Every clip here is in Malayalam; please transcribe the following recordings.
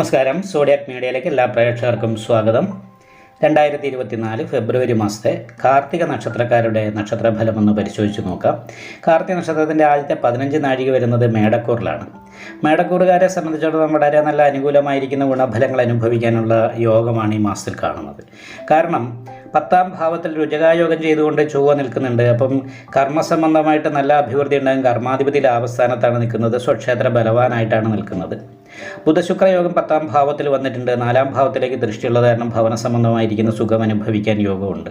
നമസ്കാരം. സോഡിയാക് മീഡിയയിലേക്ക് എല്ലാ പ്രേക്ഷകർക്കും സ്വാഗതം. രണ്ടായിരത്തി ഇരുപത്തിനാല് ഫെബ്രുവരി മാസത്തെ കാർത്തിക നക്ഷത്രക്കാരുടെ നക്ഷത്രഫലം ഒന്ന് പരിശോധിച്ച് നോക്കാം. കാർത്തിക നക്ഷത്രത്തിന്റെ ആദ്യത്തെ പതിനഞ്ച് നാഴിക വരുന്നത് മേടക്കൂറിലാണ്. മേടക്കൂറുകാരെ സംബന്ധിച്ചിടത്തോളം വളരെ നല്ല അനുകൂലമായിരിക്കുന്ന ഗുണഫലങ്ങൾ അനുഭവിക്കാനുള്ള യോഗമാണ് ഈ മാസത്തിൽ കാണുന്നത്. കാരണം പത്താം ഭാവത്തിൽ രുചകായോഗം ചെയ്തുകൊണ്ട് ചൊവ്വ നിൽക്കുന്നുണ്ട്. അപ്പം കർമ്മസംബന്ധമായിട്ട് നല്ല അഭിവൃദ്ധി ഉണ്ടാകും. കർമാധിപതി ലാഭസ്ഥാനത്താണ് നിൽക്കുന്നത്. സ്വക്ഷേത്ര ബലവാനായിട്ടാണ് നിൽക്കുന്നത്. ബുധശുക്രയോഗം പത്താം ഭാവത്തിൽ വന്നിട്ടുണ്ട്. നാലാം ഭാവത്തിലേക്ക് ദൃഷ്ടിയുള്ളത് കാരണം ഭവന സംബന്ധമായിരിക്കുന്ന സുഖം അനുഭവിക്കാൻ യോഗമുണ്ട്.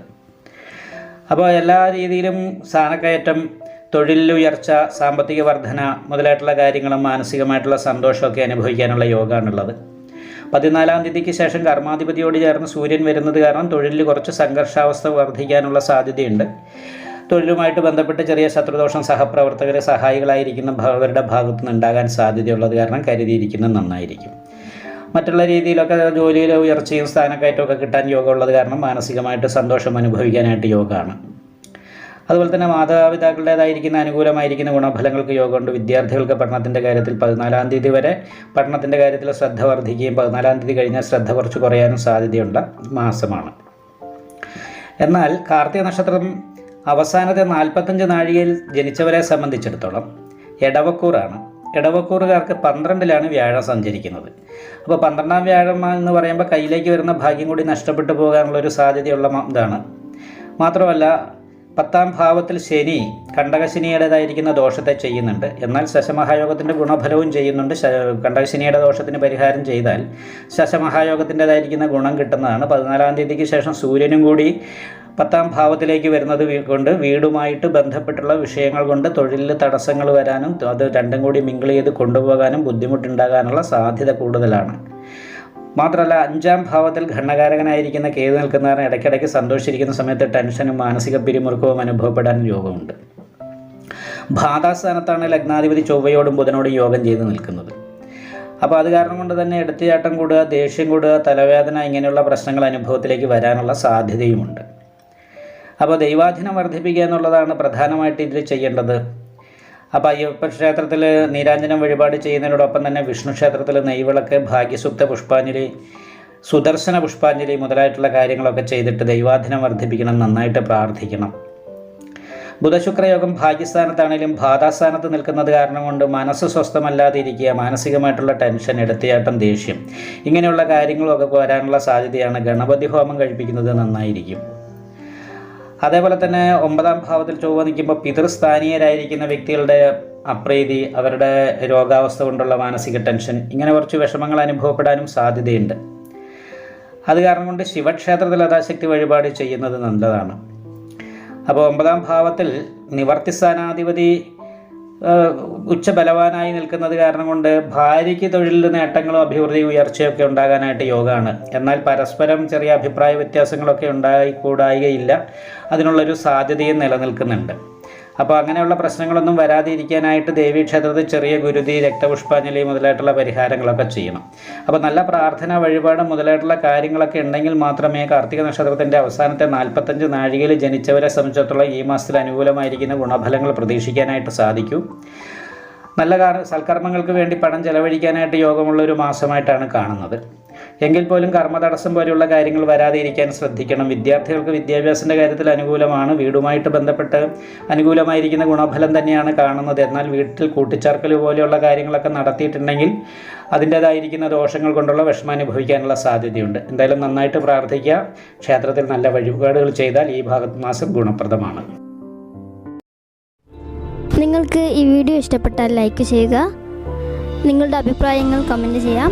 അപ്പോൾ എല്ലാ രീതിയിലും സ്ഥാനക്കയറ്റം തൊഴിലുയർച്ച സാമ്പത്തിക വർധന മുതലായിട്ടുള്ള കാര്യങ്ങളും മാനസികമായിട്ടുള്ള സന്തോഷമൊക്കെ അനുഭവിക്കാനുള്ള യോഗമാണുള്ളത്. പതിനാലാം തീയതിക്ക് ശേഷം കർമാധിപതിയോട് ചേർന്ന് സൂര്യൻ വരുന്നത് കാരണം തൊഴിലിൽ കുറച്ച് സംഘർഷാവസ്ഥ വർദ്ധിക്കാനുള്ള സാധ്യതയുണ്ട്. തൊഴിലുമായിട്ട് ബന്ധപ്പെട്ട് ചെറിയ ശത്രുദോഷം സഹപ്രവർത്തകരെ സഹായികളായിരിക്കുന്ന ഭ- അവരുടെ ഭാഗത്തു നിന്നുണ്ടാകാൻ സാധ്യതയുള്ളത് കാരണം കരുതിയിരിക്കുന്നത് നന്നായിരിക്കും. മറ്റുള്ള രീതിയിലൊക്കെ ജോലിയിലെ ഉയർച്ചയും സ്ഥാനക്കയറ്റമൊക്കെ കിട്ടാൻ യോഗമുള്ളത് കാരണം മാനസികമായിട്ട് സന്തോഷം അനുഭവിക്കാനായിട്ട് യോഗമാണ് അതുപോലെ തന്നെ മാതാപിതാക്കളുടേതായിരിക്കുന്ന അനുകൂലമായിരിക്കുന്ന ഗുണഫലങ്ങൾക്ക് യോഗമുണ്ട്. വിദ്യാർത്ഥികൾക്ക് പഠനത്തിന്റെ കാര്യത്തിൽ പതിനാലാം തീയതി വരെ പഠനത്തിന്റെ കാര്യത്തിൽ ശ്രദ്ധ വർദ്ധിക്കുകയും പതിനാലാം തീയതി കഴിഞ്ഞാൽ ശ്രദ്ധ കുറച്ച് കുറയാനും സാധ്യതയുള്ള മാസമാണ്. എന്നാൽ കാർത്തിക നക്ഷത്രം അവസാനത്തെ നാൽപ്പത്തഞ്ച് നാഴികയിൽ ജനിച്ചവരെ സംബന്ധിച്ചിടത്തോളം എടവക്കൂറാണ്. ഇടവക്കൂറുകാർക്ക് പന്ത്രണ്ടിലാണ് വ്യാഴം സഞ്ചരിക്കുന്നത്. അപ്പോൾ പന്ത്രണ്ടാം വ്യാഴം എന്ന് പറയുമ്പോൾ കയ്യിലേക്ക് വരുന്ന ഭാഗ്യം കൂടി നഷ്ടപ്പെട്ടു പോകാനുള്ള ഒരു സാധ്യതയുള്ള ഇതാണ്. മാത്രമല്ല പത്താം ഭാവത്തിൽ ശനി കണ്ടകശനിയുടേതായിരിക്കുന്ന ദോഷത്തെ ചെയ്യുന്നുണ്ട്. എന്നാൽ ശശമഹായോഗത്തിന്റെ ഗുണഫലവും ചെയ്യുന്നുണ്ട്. കണ്ടകശനിയുടെ ദോഷത്തിന് പരിഹാരം ചെയ്താൽ ശശമഹായോഗത്തിന്റെതായിരിക്കുന്ന ഗുണം കിട്ടുന്നതാണ്. പതിനാലാം തീയതിക്ക് ശേഷം സൂര്യനും കൂടി പത്താം ഭാവത്തിലേക്ക് വരുന്നത് കൊണ്ട് വീടുമായിട്ട് ബന്ധപ്പെട്ടുള്ള വിഷയങ്ങൾ കൊണ്ട് തൊഴിലിൽ തടസ്സങ്ങൾ വരാനും അത് രണ്ടും കൂടി മിങ്കിൾ ചെയ്ത് കൊണ്ടുപോകാനും ബുദ്ധിമുട്ടുണ്ടാകാനുള്ള സാധ്യത കൂടുതലാണ്. മാത്രമല്ല അഞ്ചാം ഭാവത്തിൽ ഘടനകാരകനായിരിക്കുന്ന കേതു നിൽക്കുന്നവരെ ഇടയ്ക്കിടയ്ക്ക് സന്തോഷിച്ചിരിക്കുന്ന സമയത്ത് ടെൻഷനും മാനസിക പിരിമുറുക്കവും അനുഭവപ്പെടാൻ യോഗമുണ്ട്. ഭാതാസ്ഥാനത്താണ് ലഗ്നാധിപതി ചൊവ്വയോടും ബുധനോടും യോഗം ചെയ്ത് നിൽക്കുന്നത്. അപ്പോൾ അത് കാരണം കൊണ്ട് തന്നെ എടുത്തുചാട്ടം കൂടുക ദേഷ്യം കൂടുക തലവേദന ഇങ്ങനെയുള്ള പ്രശ്നങ്ങൾ അനുഭവത്തിലേക്ക് വരാനുള്ള സാധ്യതയുമുണ്ട്. അപ്പോൾ ദൈവാധീനം വർദ്ധിപ്പിക്കുക എന്നുള്ളതാണ് പ്രധാനമായിട്ട് ഇതിൽ ചെയ്യേണ്ടത്. അപ്പോൾ അയ്യപ്പ ക്ഷേത്രത്തിൽ നീരാഞ്ജനം വഴിപാട് ചെയ്യുന്നതിനോടൊപ്പം തന്നെ വിഷ്ണു ക്ഷേത്രത്തിൽ നെയ്വിളക്ക് ഭാഗ്യസുപ്ത പുഷ്പാഞ്ജലി സുദർശന പുഷ്പാഞ്ജലി മുതലായിട്ടുള്ള കാര്യങ്ങളൊക്കെ ചെയ്തിട്ട് ദൈവാധീനം വർദ്ധിപ്പിക്കണം നന്നായിട്ട് പ്രാർത്ഥിക്കണം. ബുധശുക്രയോഗം ഭാഗ്യസ്ഥാനത്താണെങ്കിലും ബാധാസ്ഥാനത്ത് നിൽക്കുന്നത് കാരണം കൊണ്ട് മനസ്സ് സ്വസ്ഥമല്ലാതെ ഇരിക്കുക മാനസികമായിട്ടുള്ള ടെൻഷൻ എടുത്തിയാട്ടം ദേഷ്യം ഇങ്ങനെയുള്ള കാര്യങ്ങളൊക്കെ വരാനുള്ള സാധ്യതയാണ്. ഗണപതി ഹോമം കഴിപ്പിക്കുന്നത് നന്നായിരിക്കും. അതേപോലെ തന്നെ ഒമ്പതാം ഭാവത്തിൽ ചൊവ്വ നിൽക്കുമ്പോൾ പിതൃസ്ഥാനീയരായിരിക്കുന്ന വ്യക്തികളുടെ അപ്രീതി അവരുടെ രോഗാവസ്ഥ കൊണ്ടുള്ള മാനസിക ടെൻഷൻ ഇങ്ങനെ കുറച്ച് വിഷമങ്ങൾ അനുഭവപ്പെടാനും സാധ്യതയുണ്ട്. അത് കാരണം കൊണ്ട് ശിവക്ഷേത്രത്തിൽ യഥാശക്തി വഴിപാട് ചെയ്യുന്നത് നല്ലതാണ്. അപ്പോൾ ഒമ്പതാം ഭാവത്തിൽ നിവർത്തി സ്ഥാനാധിപതി ഏഹ്, ഉച്ചബലവാനായി നിൽക്കുന്നത് കാരണം കൊണ്ട് ഭാര്യയ്ക്ക് തൊഴിലിൽ നേട്ടങ്ങളും അഭിവൃദ്ധി ഉയർച്ചയൊക്കെ ഉണ്ടാകാനായിട്ട് യോഗമാണ് എന്നാൽ പരസ്പരം ചെറിയ അഭിപ്രായ വ്യത്യാസങ്ങളൊക്കെ ഉണ്ടായിക്കൂടായികയില്ല. അതിനുള്ളൊരു സാധ്യതയും നിലനിൽക്കുന്നുണ്ട്. അപ്പോൾ അങ്ങനെയുള്ള പ്രശ്നങ്ങളൊന്നും വരാതിരിക്കാനായിട്ട് ദേവീ ദേവീക്ഷേത്രത്തിൽ ചെറിയ ഗുരുതി രക്തപുഷ്പാഞ്ജലി മുതലായിട്ടുള്ള പരിഹാരങ്ങളൊക്കെ ചെയ്യണം. അപ്പോൾ നല്ല പ്രാർത്ഥന വഴിപാട് മുതലായിട്ടുള്ള കാര്യങ്ങളൊക്കെ ഉണ്ടെങ്കിൽ മാത്രമേ കാർത്തിക നക്ഷത്രത്തിന്റെ അവസാനത്തെ നാൽപ്പത്തഞ്ച് നാഴികയിൽ ജനിച്ചവരെ സംബന്ധിച്ചിടത്തോളം ഈ മാസത്തിൽ അനുകൂലമായിരിക്കുന്ന ഗുണഫലങ്ങൾ പ്രതീക്ഷിക്കാനായിട്ട് സാധിക്കൂ. നല്ല കാർ സൽക്കർമ്മങ്ങൾക്ക് വേണ്ടി പണം ചെലവഴിക്കാനായിട്ട് യോഗമുള്ള ഒരു മാസമായിട്ടാണ് കാണുന്നത്. എങ്കിൽ പോലും കർമ്മതടസ്സം പോലെയുള്ള കാര്യങ്ങൾ വരാതെ ഇരിക്കാൻ ശ്രദ്ധിക്കണം. വിദ്യാർത്ഥികൾക്ക് വിദ്യാഭ്യാസത്തിന്റെ കാര്യത്തിൽ അനുകൂലമാണ്. വീടുമായിട്ട് ബന്ധപ്പെട്ട് അനുകൂലമായിരിക്കുന്ന ഗുണഫലം തന്നെയാണ് കാണുന്നത്. എന്നാൽ വീട്ടിൽ കൂട്ടിച്ചേർക്കൽ പോലെയുള്ള കാര്യങ്ങളൊക്കെ നടത്തിയിട്ടുണ്ടെങ്കിൽ അതിന്റേതായിരിക്കുന്ന ദോഷങ്ങൾ കൊണ്ടുള്ള വിഷമം അനുഭവിക്കാനുള്ള സാധ്യതയുണ്ട്. എന്തായാലും നന്നായിട്ട് പ്രാർത്ഥിക്കുക. ക്ഷേത്രത്തിൽ നല്ല വഴിപാടുകൾ ചെയ്താൽ ഈ ഭാഗത്ത് മാസം ഗുണപ്രദമാണ്. നിങ്ങൾക്ക് ഈ വീഡിയോ ഇഷ്ടപ്പെട്ടാൽ ലൈക്ക് ചെയ്യുക. നിങ്ങളുടെ അഭിപ്രായങ്ങൾ കമന്റ് ചെയ്യാം.